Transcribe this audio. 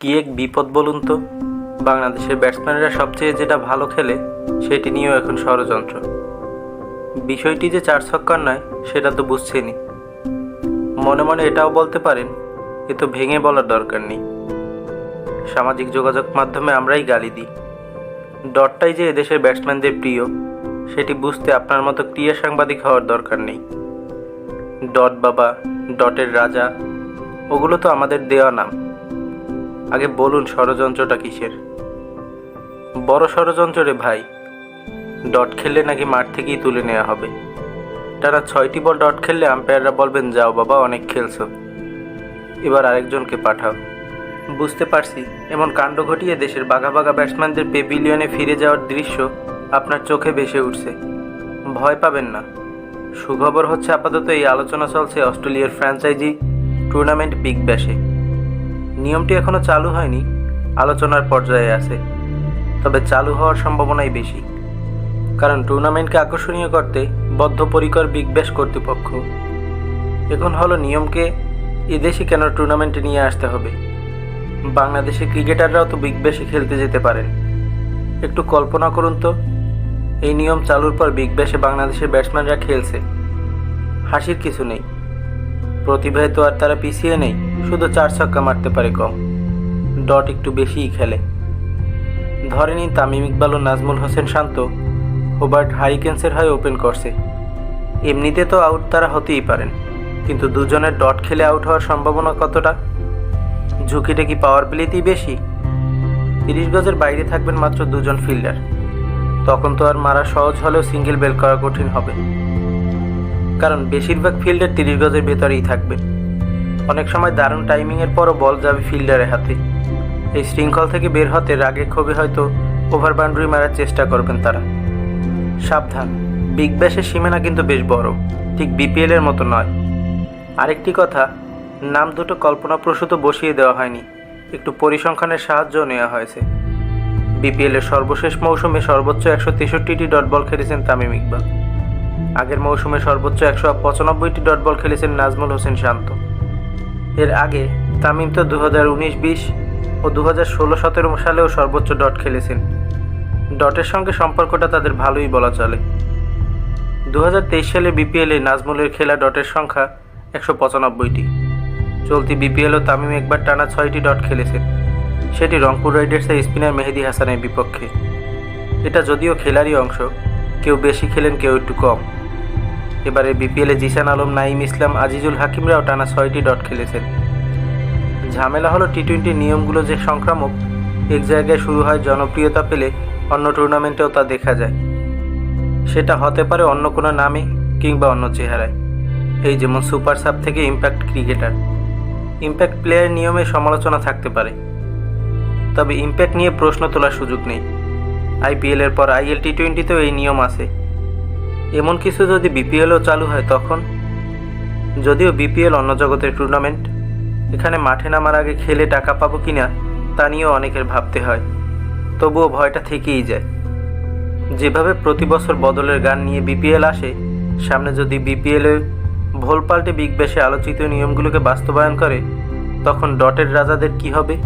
কি এক বিপদ বলুন তো? বাংলাদেশের ব্যাটসম্যানরা সবচেয়ে যেটা ভালো খেলে, সেটি নিয়েও এখন ষড়যন্ত্র। বিষয়টি যে চার ছক্কার নয়, সেটা তো বুঝছেনই। মনে মনে এটাও বলতে পারেন, এ তো ভেঙে বলার দরকার নেই। সামাজিক যোগাযোগ মাধ্যমে আমরাই গালি দিই। ডটটাই যে এদেশের ব্যাটসম্যানদের প্রিয়, সেটি বুঝতে আপনার মতো ক্রিয়া সাংবাদিক হওয়ার দরকার নেই। ডট বাবা, ডটের রাজা, ওগুলো তো আমাদের দেওয়া নাম। আগে বলুন ষড়যন্ত্রটা কিসের? বড় ষড়যন্ত্র রে ভাই, ডট খেললে নাকি মাঠ থেকেই তুলে নেওয়া হবে। টানা ছয়টি বল ডট খেললে আম্পায়াররা বলবেন, যাও বাবা, অনেক খেলছো। এবার আরেকজনকে পাঠাও। বুঝতে পারছি, এমন কাণ্ড ঘটিয়ে দেশের বাঘা বাঘা ব্যাটসম্যানদের পেভিলিয়নে ফিরে যাওয়ার দৃশ্য আপনার চোখে ভেসে উঠছে। ভয় পাবেন না। সুখবর হচ্ছে আপাতত এই আলোচনা চলছে অস্ট্রেলিয়ার ফ্র্যাঞ্চাইজি টুর্নামেন্ট বিগ ব্যাশে। নিয়মটি এখনও চালু হয়নি, আলোচনার পর্যায়ে আছে। তবে চালু হওয়ার সম্ভাবনাই বেশি। কারণ টুর্নামেন্টকে আকর্ষণীয় করতে বদ্ধপরিকর বিগ ব্যাশ কর্তৃপক্ষ। এখন হলো নিয়মকে এদেশে কেন টুর্নামেন্টে নিয়ে আসতে হবে? বাংলাদেশের ক্রিকেটাররাও তো বিগ ব্যাশে খেলতে যেতে পারেন। একটু কল্পনা করুন তো, এই নিয়ম চালুর পর বিগ ব্যাশে বাংলাদেশের ব্যাটসম্যানরা খেলছে। হাসির কিছু নেই। প্রতিভায় তো আর তারা পিছিয়ে নেই। শুধু চার ছক্কা মারতে পারে কম। ডট একটু বেশিই খেলে। ধরে নিন তামিম ইকবাল ও নাজমুল হোসেন শান্ত, হোবার্ট হারিকেন্সের হয়ে ওপেন করছে। এমনিতে তো আউট তারা হতেই পারেন, কিন্তু দুজনের ডট খেলে আউট হওয়ার সম্ভাবনা কতটা? ঝুঁকিটা কি পাওয়ার প্লেতেই বেশি? তিরিশ গজের বাইরে থাকবেন মাত্র দুজন ফিল্ডার তখন তো আর মারা সহজ হলেও সিঙ্গেল বেল করা কঠিন হবে। কারণ বেশিরভাগ ফিল্ডার তিরিশ গজের ভেতরেই থাকবে। অনেক সময় দারুণ টাইমিংয়ের পরও বল যাবে ফিল্ডারের হাতে। এই শৃঙ্খল থেকে বের হতে রাগে ক্ষোভে হয়তো ওভার বাউন্ডারি মারার চেষ্টা করবেন তারা। সাবধান বিগ ব্যাশের সীমানা কিন্তু বেশ বড়, ঠিক বিপিএল এর মতো নয়। আরেকটি কথা, নাম দুটো কল্পনাপ্রসূত বসিয়ে দেওয়া হয়নি, একটু পরিসংখ্যানের সাহায্য নেওয়া হয়েছে। বিপিএল এর সর্বশেষ মৌসুমে সর্বোচ্চ একশো তেষট্টিটি ডট বল খেলেছেন তামিম ইকবাল। আগের মৌসুমে সর্বোচ্চ একশো পঁচানব্বইটি ডট বল খেলেছেন নাজমুল হোসেন শান্ত। এর আগে তামিম তো দু হাজার উনিশ বিশ ও দু হাজার ষোলো সতেরো সালেও সর্বোচ্চ ডট খেলেছেন। ডটের সঙ্গে সম্পর্কটা তাদের ভালোই বলা চলে। দু হাজার তেইশ সালে বিপিএলে নাজমুলের খেলা ডটের সংখ্যা একশো পঁচানব্বইটি। চলতি বিপিএলও তামিম একবার টানা ছয়টি ডট খেলেছেন। সেটি রংপুর রাইডার্সের স্পিনার মেহেদি হাসানের বিপক্ষে। এটা যদিও খেলারই অংশ, কেউ বেশি খেলেন, কেউ একটু কম। এবারে বিপিএলে জিসান আলম নাইম ইসলাম, আজিজুল হাকিমরাও টানা ছয়টি ডট খেলেছেন। ঝামেলা হলো টি টোয়েন্টি নিয়মগুলো যে সংক্রামক, এক জায়গায় শুরু হয় জনপ্রিয়তা পেলে অন্য টুর্নামেন্টেও তা দেখা যায়। সেটা হতে পারে অন্য কোনো নামে কিংবা অন্য চেহারায়। এই যেমন সুপার সাব থেকে ইম্প্যাক্ট ক্রিকেটার। ইম্প্যাক্ট প্লেয়ার নিয়মে সমালোচনা থাকতে পারে। তবে ইম্প্যাক্ট নিয়ে প্রশ্ন তোলার সুযোগ নেই। আইপিএলের পর আইএল টি টোয়েন্টিতেও এই নিয়ম আছে। এমন কিছু যদি বিপিএলও চালু হয় তখন? যদিও বিপিএল অন্য জগতের টুর্নামেন্ট এখানে মাঠে নামার আগে খেলে টাকা পাবো কিনা তা নিয়েও অনেকের ভাবতে হয়। তবুও ভয়টা থেকেই যায়। যেভাবে প্রতি বছর বদলের গান নিয়ে বিপিএল আসে, সামনে যদি বিপিএলে ভোল পাল্টে বিগ ব্যাশে আলোচিত নিয়মগুলোকে বাস্তবায়ন করে, তখন ডটের রাজাদের কি হবে?